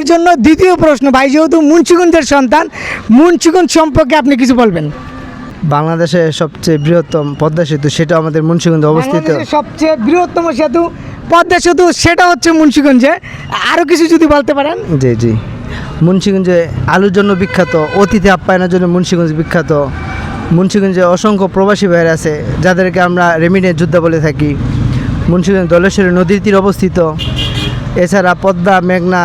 ভাইয়ের জন্য দ্বিতীয় প্রশ্ন ভাই যেহেতু মুন্সিগঞ্জের সন্তান মুন্সিগঞ্জ সম্পর্কে আপনি কিছু বলবেন? বাংলাদেশের সবচেয়ে বৃহত্তম পদ্মা সেতু সেটা আমাদের মুন্সিগঞ্জে অবস্থিত। সবচেয়ে বৃহত্তম সেতু পদ্মা সেতু সেটা হচ্ছে মুন্সিগঞ্জে। আরও কিছু যদি বলতে পারেন? জি জি। মুন্সিগঞ্জে আলুর জন্য বিখ্যাত অতিথি আপ্যায়নের জন্য মুন্সিগঞ্জ বিখ্যাত। মুন্সিগঞ্জে অসংখ্য প্রবাসী ভাইয়ের আছে যাদেরকে আমরা রেমিনের যোদ্ধা বলে থাকি। মুন্সিগঞ্জ দলেশ্বরী নদীর তীর অবস্থিত। এছাড়া পদ্মা মেঘনা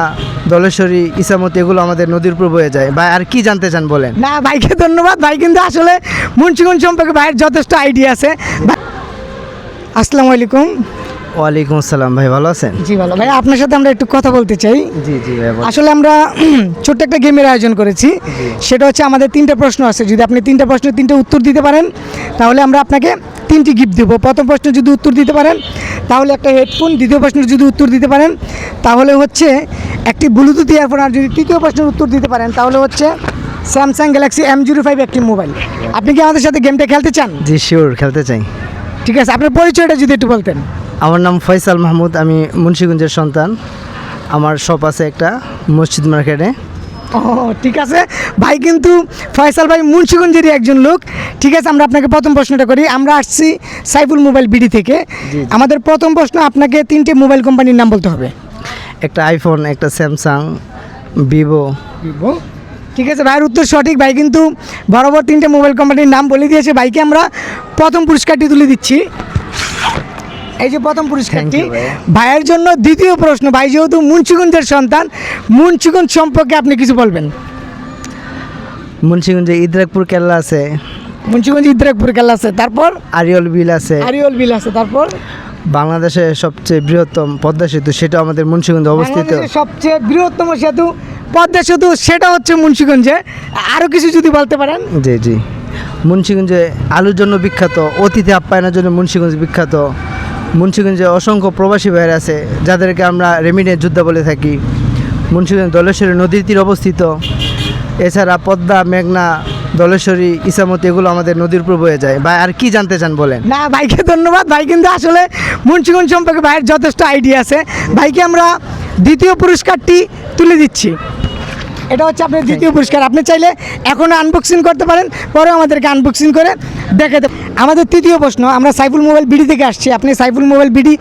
দলেশ্বরী ইসামতি এগুলো আমাদের নদীর উপর বয়ে যায়। ভাই, আর কি জানতে চান বলেন? না, ভাইকে ধন্যবাদ। ভাই কিন্তু আসলে মুন্সিগঞ্জ সম্পর্কে ভাইয়ের যথেষ্ট আইডিয়া আছে। আসসালামু আলাইকুম। ওয়ালাইকুম আসসালাম ভাই ভালো আছেন? জি ভালো। ভাই আপনার সাথে আমরা একটু কথা বলতে চাই। জি জি ভাই আসলে আমরা ছোট্ট একটা গেমের আয়োজন করেছি। সেটা হচ্ছে আমাদের তিনটা প্রশ্ন আছে। যদি আপনি তিনটা প্রশ্নের তিনটে উত্তর দিতে পারেন তাহলে আমরা আপনাকে তিনটি গিফট দেবো। প্রথম প্রশ্ন যদি উত্তর দিতে পারেন তাহলে একটা হেডফোন দ্বিতীয় প্রশ্নের যদি উত্তর দিতে পারেন তাহলে হচ্ছে একটি ব্লুটুথ ইয়ারফোন আর যদি তৃতীয় প্রশ্নের উত্তর দিতে পারেন তাহলে হচ্ছে Samsung Galaxy M zero five একটি মোবাইল আপনি কি আমাদের সাথে গেমটা খেলতে চান? জি শিওর খেলতে চাই। ঠিক আছে আপনার পরিচয়টা যদি একটু বলতেন। আমার নাম ফয়সাল মাহমুদ আমি মুন্সিগঞ্জের সন্তান। আমার শপ আছে একটা মসজিদ মার্কেটে। ও ঠিক আছে। ভাই কিন্তু ফয়সাল ভাই মুন্সিগঞ্জেরই একজন লোক। ঠিক আছে আমরা আপনাকে প্রথম প্রশ্নটা করি। আমরা আসছি সাইফুল মোবাইল বিডি থেকে। আমাদের প্রথম প্রশ্ন আপনাকে তিনটে মোবাইল কোম্পানির নাম বলতে হবে। একটা আইফোন একটা স্যামসাং ভিভো ভিভো ঠিক আছে ভাইয়ের উত্তর সঠিক। ভাই কিন্তু বরাবর তিনটে মোবাইল কোম্পানির নাম বলে দিয়েছে। ভাইকে আমরা প্রথম পুরস্কারটি তুলে দিচ্ছি। এই যে প্রথম পুরস্কারটি ভাইয়ের জন্য দ্বিতীয় প্রশ্ন ভাই যেহেতু মুন্সিগঞ্জের সন্তান মুন্সিগঞ্জ সম্পর্কে আপনি কিছু বলবেন? মুন্সিগঞ্জে ইদ্রাকপুর কেল্লা আছে। মুন্সিগঞ্জ ইদ্রাকপুর খেলা আছে তারপর? আরিয়ল বিল আছে। আরিয়ল বিল আছে তারপর? বাংলাদেশের সবচেয়ে বৃহত্তম পদ্মা সেতু সেটা আমাদের মুন্সিগঞ্জে অবস্থিত। সবচেয়ে বৃহত্তম সেতু পদ্মা সেতু সেটা হচ্ছে মুন্সিগঞ্জে। আরও কিছু যদি বলতে পারেন? জি জি। মুন্সিগঞ্জে আলুর জন্য বিখ্যাত অতিথি আপ্যায়নের জন্য মুন্সিগঞ্জ বিখ্যাত। মুন্সিগঞ্জে অসংখ্য প্রবাসী ভাইয়ের আছে, যাদেরকে আমরা রেমিনের যোদ্ধা বলে থাকি। মুন্সিগঞ্জ দলেশ্বরী নদীর তীর অবস্থিত। এছাড়া পদ্মা, মেঘনা, দলেশ্বরী ইসামতি এগুলো আমাদের নদীর উপর বয়ে যায়। ভাই, আর কি জানতে চান বলেন? না, ভাইকে ধন্যবাদ। ভাই কিন্তু আসলে মুন্সিগঞ্জ সম্পর্কে ভাইয়ের যথেষ্ট আইডিয়া আছে। ভাইকে আমরা দ্বিতীয় পুরস্কারটি তুলে দিচ্ছি। এটা হচ্ছে আপনার দ্বিতীয় পুরস্কার। আপনি চাইলে এখনও আনবক্সিং করতে পারেন পরে আমাদেরকে আনবক্সিং করে দেখে দেখাতে আমাদের তৃতীয় প্রশ্ন আমরা সাইফুল মোবাইল বিডি থেকে আসছি। আপনি সাইফুল মোবাইল বিডি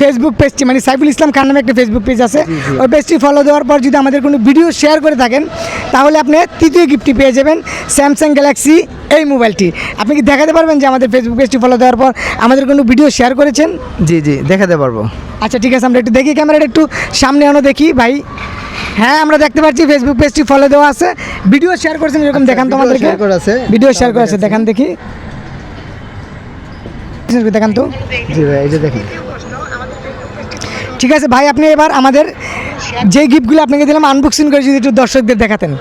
ফেসবুক পেজটি মানে সাইফুল ইসলাম খান নামে একটা ফেসবুক পেজ আছে। ওই পেজটি ফলো দেওয়ার পর যদি আমাদের কোনো ভিডিও শেয়ার করে থাকেন তাহলে আপনি তৃতীয় গিফটটি পেয়ে যাবেন স্যামসাং গ্যালাক্সি এই মোবাইলটি। আপনি কি দেখাতে পারবেন যে আমাদের ফেসবুক পেজটি ফলো দেওয়ার পর আমাদের কোনো ভিডিও শেয়ার করেছেন? জি জি দেখাতে পারব। আচ্ছা ঠিক আছে আমরা একটু দেখি ক্যামেরাটা একটু সামনে আনো দেখি ভাই। হ্যাঁ আমরা দেখতে পাচ্ছি ফেসবুক পেজটি ফলো দেওয়া আছে। ভিডিও শেয়ার করেছেন এরকম দেখান তো আমাদেরকে। ভিডিও শেয়ার করা আছে দেখান দেখি। দেখান তো। জি ভাই এই যে দেখেন। ঠিক আছে ভাই আপনি এবার আমাদের যে গিফটগুলো আপনাকে দিলাম আনবক্সিং করে যদি একটু দর্শকদের দেখাতেন।